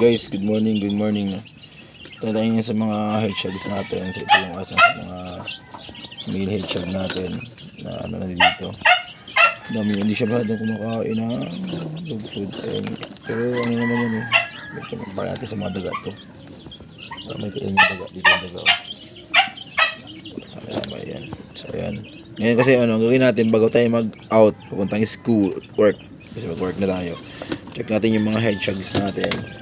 Guys, good morning, good morning. Tatayin niya sa mga hedgehogs natin. So, ito yung asang sa mga male hedgehog natin na ano na dito. Dami, hindi siya masyadong kumakain ng dog food. Ayun. Pero ano naman yun eh. Medyo magpaka natin sa mga daga to. Para may kainin yung daga. Dito yung daga. oh. Sa kaya yan. So, ayan. Ngayon kasi ano, gawin natin bago tayo mag-out, pupuntang school, work. Kasi mag-work na tayo. Check natin yung mga hedgehogs natin.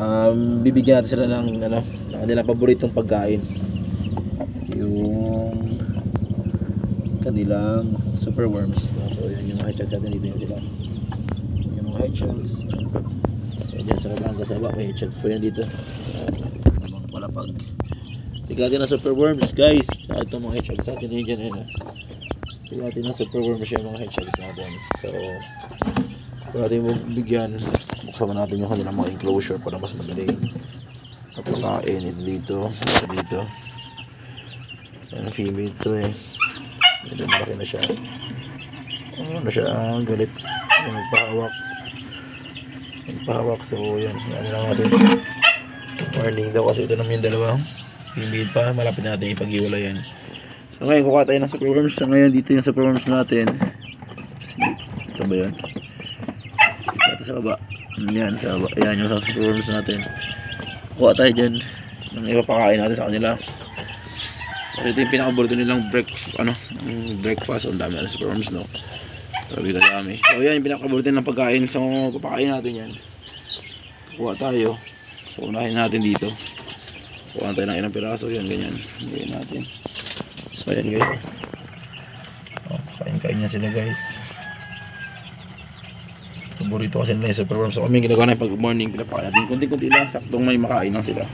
Um, bibigyan natin sila ng ano, ng kanilang paboritong pagkain. Yung kanilang super worms. So, yun yung mga hedgehogs natin dito yung sila. Yung mga hedgehogs. Ayan dyan sa kabangka sa baba, may hedgehogs po yan dito. Uh, palapag. Bigyan natin ng super guys. Ah, Ito mga hedgehogs natin yun dyan. Ayun, ah. Bigyan natin ng super worms yung mga hedgehogs natin. So, natin mo bigyan, buksan natin yung kanilang mga enclosure para mas madali. Kapakain ito dito. Ito dito. Ayan, female to eh. Medyo malaki na siya. Ano na siya, ah, galit. Ayan, nagpahawak. Nagpahawak. So, yan. Yan lang natin. Warning daw kasi ito naman yung dalawa. Female pa. Malapit na natin ipag-iwala yan. So, ngayon, kukuha tayo ng superworms. So, ngayon, dito yung superworms natin. Ito ba yan? Sa baba. Yan, sa baba. Yan yung superworms natin. Kuha tayo dyan. Nang ipapakain natin sa kanila. So, ito yung pinakabordo nilang break, ano, breakfast. Ang dami natin superworms, no? Grabe ka dami. So, yan yung pinakabordo nilang pagkain. So, papakain natin yan. Kuha tayo. So, unahin natin dito. So, kuha tayo ng ilang piraso. Yan, ganyan. Gawin natin. So, ayan guys. Oh, kain-kain niya sila guys. Paborito kasi nila yung superworm. So, kami ginagawa na pag morning, pinapakain natin. Kunti-kunti lang, saktong may makain lang sila.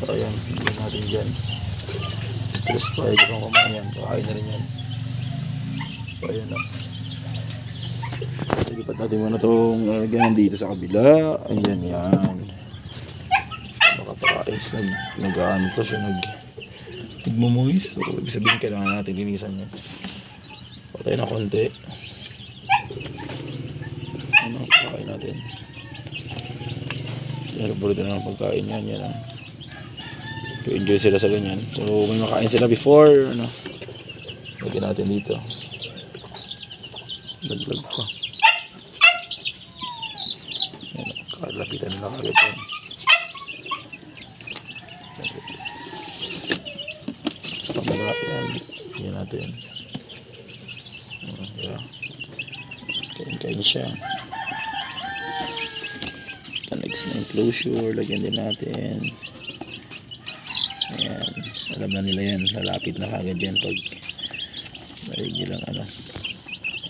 So, ayan. Hindi natin dyan. Stress pa, hindi pang kumain yan. Pakain na rin yan. So, ayan na. Sige, pat natin muna itong lalagyan dito sa kabila. Ayan, yan. Nakapaka-apes, nag, nag-ano to siya, nag, nagmumuhis. So, ibig sabihin, kailangan natin linisan yan. Patay na konti. Pakain natin. Yan, paborito na ng pagkain yan, yan ah. enjoy sila sa ganyan. So, may makain sila before, ano. Lagyan natin dito. Laglag pa. Yan, kalapitan nila kagad yan. Sa kamera, yan. Yan natin. Ayan. Kain-kain siya. Next na enclosure, lagyan din natin. Ayan. Alam na nila yan. Lalapit na kagad yan pag narinig nilang ano.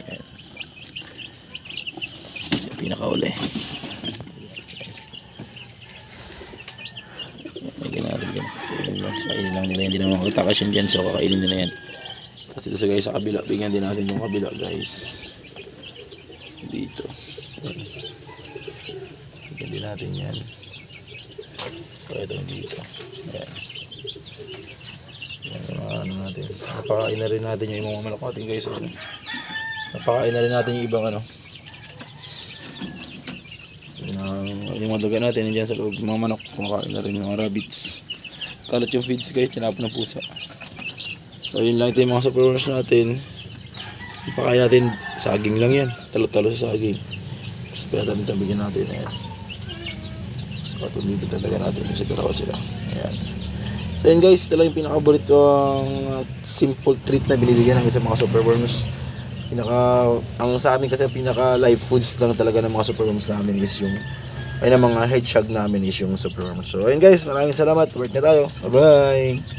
Ayan. Yung pinakauli. Lagyan natin yan. Kainin lang. Nila yan. Hindi naman makatakas yan dyan. So kakainin nila yan. Tapos dito sa guys sa kabila. Bigyan din natin yung kabila guys. Dito. Ayan. Din natin yan. So ito yung dito. Ayan. Yan yung ano natin. Napakain na rin natin yung mga manok natin guys. Ayan. Napakain na rin natin yung ibang ano. Yung, yung mga daga natin nandiyan sa loob. Mga manok kumakain na rin yung mga rabbits. Kalat yung feeds guys. Tinapon ng pusa. So yun lang ito yung mga superworms natin. Ipakain natin saging lang yan. Talo-talo sa saging. Tapos kaya tabigyan natin. Ayan. Ito dito tataga natin. Kasi dalawa sila. Ayan. So yun guys, ito lang yung pinakabolit kong uh, simple treat na binibigyan ng isang mga superworms. Pinaka, ang sa amin kasi pinaka live foods lang talaga ng mga superworms namin is yung ay ng mga hedgehog namin is yung superworms. So ayun guys, maraming salamat. Work na tayo. Bye-bye.